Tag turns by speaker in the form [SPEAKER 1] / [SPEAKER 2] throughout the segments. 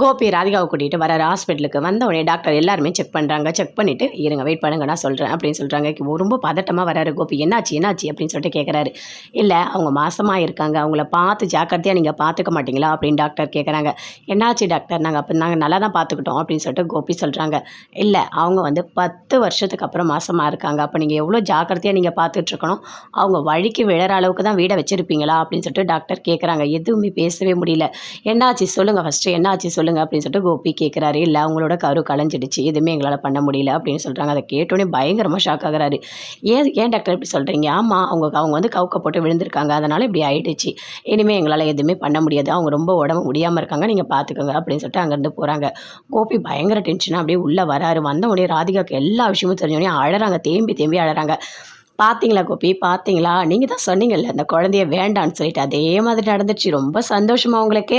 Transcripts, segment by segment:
[SPEAKER 1] கோபி ராதிகாவை கூட்டிகிட்டு வராரு ஹாஸ்பிட்டலுக்கு வந்த உடனே டாக்டர் எல்லாருமே செக் பண்ணுறாங்க செக் பண்ணிவிட்டு இருங்க வெயிட் பண்ணுங்க நான் சொல்கிறேன் அப்படின்னு சொல்கிறாங்க ரொம்ப பதட்டமாக வராரு கோபி. என்னாச்சு என்னாச்சு அப்படின்னு சொல்லிட்டு கேட்குறாரு இல்லை அவங்க மாசமாக இருக்காங்க. அவங்கள பார்த்து ஜாக்கிரதையாக நீங்கள் பார்த்துக்க மாட்டீங்களா அப்படின்னு டாக்டர் கேட்குறாங்க என்னாச்சு டாக்டர்? நாங்கள் அப்போ நாங்கள் நல்லா தான் பார்த்துக்கிட்டோம் அப்படின்னு சொல்லிட்டு கோபி சொல்கிறாங்க இல்லை அவங்க வந்து பத்து வருஷத்துக்கு அப்புறம் மாசமாக இருக்காங்க. அப்போ நீங்கள் எவ்வளோ ஜாக்கிரதையாக நீங்கள் பார்த்துட்ருக்கணும் அவங்க வழிக்கு விழற அளவுக்கு தான் வீடை வச்சுருப்பீங்களா அப்படின்னு சொல்லிட்டு டாக்டர் கேட்குறாங்க எதுவுமே பேசவே முடியல. என்னாச்சு? சொல்லுங்கள் ஃபஸ்ட்டு என்னாச்சு? சொல்லுங்கள் அப்படின்னு சொல்லிட்டு கோபி கேட்குறாரு இல்லை அவங்களோட கரு கலைஞ்சிடுச்சு. எதுவுமே எங்களால் பண்ண முடியல அப்படின்னு சொல்கிறாங்க அதை கேட்டோன்னே பயங்கரமாக ஷாக் ஆகிறாரு. ஏன் ஏன் டாக்டர் இப்படி சொல்கிறீங்க ஆமாம் அவங்க அவங்க வந்து கவுக்க போட்டு விழுந்திருக்காங்க. அதனால் இப்படி ஆயிடுச்சு. இனிமேல் எங்களால் எதுவுமே பண்ண முடியாது. அவங்க ரொம்ப உடம்பு முடியாமல் இருக்காங்க. நீங்கள் பார்த்துக்கோங்க அப்படின்னு சொல்லிட்டு அங்கேருந்து போகிறாங்க கோபி பயங்கர டென்ஷனாக அப்படியே உள்ளே வராரு. வந்த உடனே ராதிகாவுக்கு எல்லா விஷயமும் தெரிஞ்சோடனே அழறாங்க. தேம்பி தேம்பி அழறாங்க. பார்த்தீங்களா கோபி? பார்த்தீங்களா நீங்கள் தான் சொன்னீங்கல்ல அந்த குழந்தைய வேண்டான்னு சொல்லிட்டு அதே மாதிரி நடந்துச்சு ரொம்ப சந்தோஷமா உங்களுக்கு.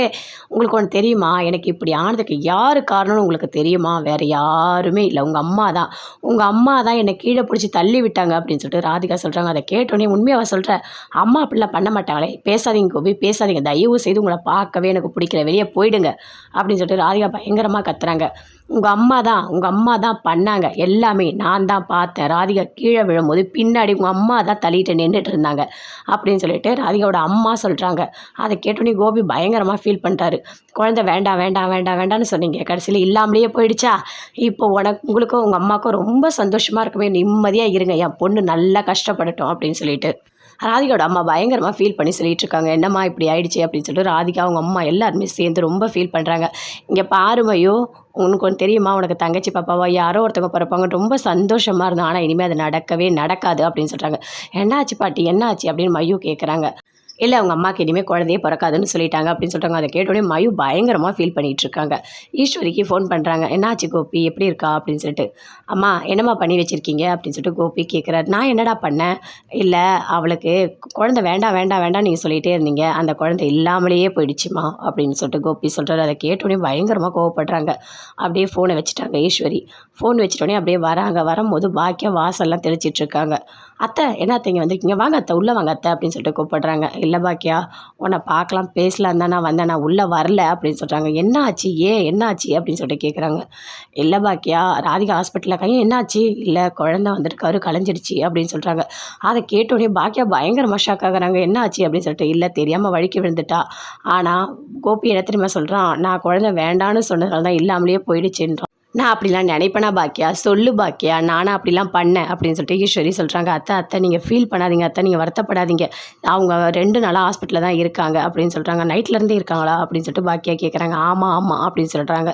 [SPEAKER 1] உங்களுக்கு ஒன்று தெரியுமா? எனக்கு இப்படி ஆனதுக்கு யார் காரணம்னு உங்களுக்கு தெரியுமா? வேறு யாருமே இல்லை. உங்கள் அம்மா தான் உங்கள் அம்மா தான் என்னை கீழே பிடிச்சி தள்ளி விட்டாங்க அப்படின்னு சொல்லிட்டு ராதிகா சொல்கிறாங்க அதை கேட்டோன்னே உண்மையாக சொல்கிறேன் அம்மா அப்படிலாம் பண்ண மாட்டாங்களே. பேசாதீங்க கோபி. பேசாதீங்க. தயவு செய்து உங்களை பார்க்கவே எனக்கு பிடிக்கல. வெளியே போயிடுங்க அப்படின்னு சொல்லிட்டு ராதிகா பயங்கரமாக கத்துறாங்க. உங்கள் அம்மா தான் உங்கள் அம்மா தான் பண்ணாங்க. எல்லாமே நான் தான் பார்த்தேன். ராதிகா கீழே விழும்போது பின்னாடி உங்கள் அம்மா தான் தள்ளிட்டு நின்றுட்டு இருந்தாங்க அப்படின்னு சொல்லிட்டு ராதிகாவோட அம்மா சொல்கிறாங்க அதை கேட்டோன்னே கோபி பயங்கரமாக ஃபீல் பண்ணிட்டாரு. குழந்தை வேண்டாம் வேண்டாம் வேண்டாம் வேண்டாம்னு சொன்னீங்க. கடைசியில் இல்லாமலேயே போயிடுச்சா? இப்போ உனக்கு உங்களுக்கும் உங்கள் அம்மாவுக்கும் ரொம்ப சந்தோஷமாக இருக்குமே நிம்மதியாக இருங்க. என் பொண்ணு நல்லா கஷ்டப்படட்டும் அப்படின்னு சொல்லிட்டு. ராதிகாவோட அம்மா பயங்கரமாக ஃபீல் பண்ணி சொல்லிட்டு இருக்காங்க என்னம்மா இப்படி ஆயிடுச்சு? அப்படின்னு சொல்லிட்டு ராதிகா அவங்க அம்மா எல்லாருமே சேர்ந்து ரொம்ப ஃபீல் பண்ணுறாங்க இங்கே பாருமையோ உனக்கு ஒன்று தெரியுமா? உனக்கு தங்கச்சி பாப்பாவா யாரோ ஒருத்தவங்க பிறப்பாங்க. ரொம்ப சந்தோஷமாக இருந்தோம். ஆனால் இனிமேல் அது நடக்கவே நடக்காது அப்படின்னு சொல்கிறாங்க என்னாச்சு பாட்டி? என்னாச்சு? அப்படின்னு மையோ கேட்குறாங்க இல்லை அவங்க அம்மாவுக்கு இனிமேல் குழந்தையே பிறக்காதுன்னு சொல்லிட்டாங்க அப்படின்னு சொல்கிறாங்க அதை கேட்டோடனே மயு பயங்கரமாக ஃபீல் பண்ணிகிட்டு இருக்காங்க ஈஸ்வரிக்கு ஃபோன் பண்ணுறாங்க என்னாச்சு கோபி? எப்படி இருக்கா? அப்படின்னு சொல்லிட்டு. அம்மா என்னம்மா பண்ணி வச்சுருக்கீங்க? அப்படின்னு சொல்லிட்டு கோபி கேட்குறாரு நான் என்னடா பண்ணேன்? இல்லை அவளுக்கு குழந்தை வேண்டாம் வேண்டாம் வேண்டாம் நீங்கள் சொல்லிகிட்டே இருந்தீங்க. அந்த குழந்தை இல்லாமலேயே போயிடுச்சுமா? அப்படின்னு சொல்லிட்டு கோபி சொல்கிறாரு அதை கேட்டோடனே பயங்கரமாக கோவப்படுறாங்க. அப்படியே ஃபோனை வச்சுட்டாங்க ஈஸ்வரி. ஃபோன் வச்சுட்டோடனே அப்படியே வராங்க. வரும்போது பாக்கியம் வாசல்லாம் தெளிச்சிட்டு இருக்காங்க அத்தை என்ன அத்தை இங்கே வந்திருக்கீங்க? வாங்க அத்தை உள்ளே வாங்க அத்தை அப்படின்னு சொல்லிட்டு கூப்பிடுறாங்க. இல்லை பாக்கியா உன்னை பார்க்கலாம் பேசலாம் தான் நான் வந்தேன். நான் உள்ளே வரல அப்படின்னு சொல்கிறாங்க என்ன ஆச்சு ஏன் என்ன ஆச்சு அப்படின்னு சொல்லிட்டு கேட்குறாங்க இல்லை பாக்கியா ராதிகா ஹாஸ்பிட்டலில் கையும் என்னாச்சு? இல்லை குழந்த வந்துட்டு கரு அப்படின்னு சொல்கிறாங்க அதை கேட்டோடனே பாக்கியா பயங்கரமாக ஷாக் ஆகுறாங்க. என்ன ஆச்சு அப்படின்னு சொல்லிட்டு இல்லை தெரியாமல் வழிக்கு விழுந்துட்டா. ஆனால் கோபி என்ன தெரியுமா சொல்கிறான் நான் குழந்தை வேண்டான்னு சொன்னதால தான் இல்லாமலேயே போயிடுச்சுன்றான். நான் அப்படிலாம் நினைப்பேனா பாக்கியா? சொல்லு பாக்கியா. நானும் அப்படிலாம் பண்ணேன் அப்படின்னு சொல்லிட்டு ஈஸ்வரி சொல்கிறாங்க அத்தை அத்தை நீங்கள் ஃபீல் பண்ணாதீங்க அத்தை நீங்கள் வருத்தப்படாதீங்க. அவங்க ரெண்டு நாளாக ஹாஸ்பிட்டலில் தான் இருக்காங்க அப்படின்னு சொல்கிறாங்க நைட்லேருந்தே இருக்காங்களா அப்படின்னு சொல்லிட்டு பாக்கியா கேட்குறாங்க ஆமாம் ஆமாம் அப்படின்னு சொல்கிறாங்க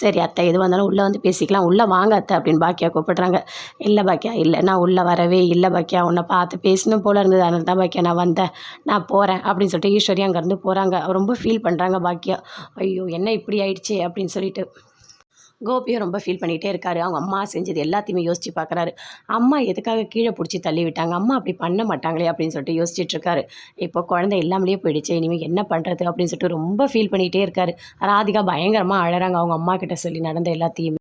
[SPEAKER 1] சரி அத்தை எது வந்தாலும் உள்ளே வந்து பேசிக்கலாம். உள்ளே வாங்க அத்தை அப்படின்னு பாக்கியா கூப்பிட்றாங்க. இல்லை பாக்கியா இல்லை. நான் உள்ளே வரவே இல்லை பாக்கியா. உன்னை பார்த்து பேசணும் போல இருந்தது. அதனால தான் பாக்கியா நான் வந்தேன். நான் போகிறேன் அப்படின்னு சொல்லிட்டு ஈஸ்வரி அங்கேருந்து போகிறாங்க ரொம்ப ஃபீல் பண்ணுறாங்க பாக்கியா. ஐயோ என்ன இப்படி ஆயிடுச்சு அப்படின்னு சொல்லிட்டு கோபியும் ரொம்ப ஃபீல் பண்ணிகிட்டே இருக்காரு. அவங்க அம்மா செஞ்சது எல்லாத்தையுமே யோசிச்சு பார்க்குறாரு அம்மா எதுக்காக கீழே பிடிச்சி தள்ளி விட்டாங்க? அம்மா அப்படி பண்ண மாட்டாங்களே அப்படின்னு சொல்லிட்டு யோசிச்சுட்டு இருக்காரு. இப்போ குழந்தை இல்லாமலே போயிடுச்சு. இனிமேல் என்ன பண்ணுறது அப்படின்னு சொல்லிட்டு ரொம்ப ஃபீல் பண்ணிகிட்டே இருக்காரு. ராதிகா பயங்கரமாக அழகாங்க அவங்க அம்மா கிட்ட சொல்லி நடந்த எல்லாத்தையுமே.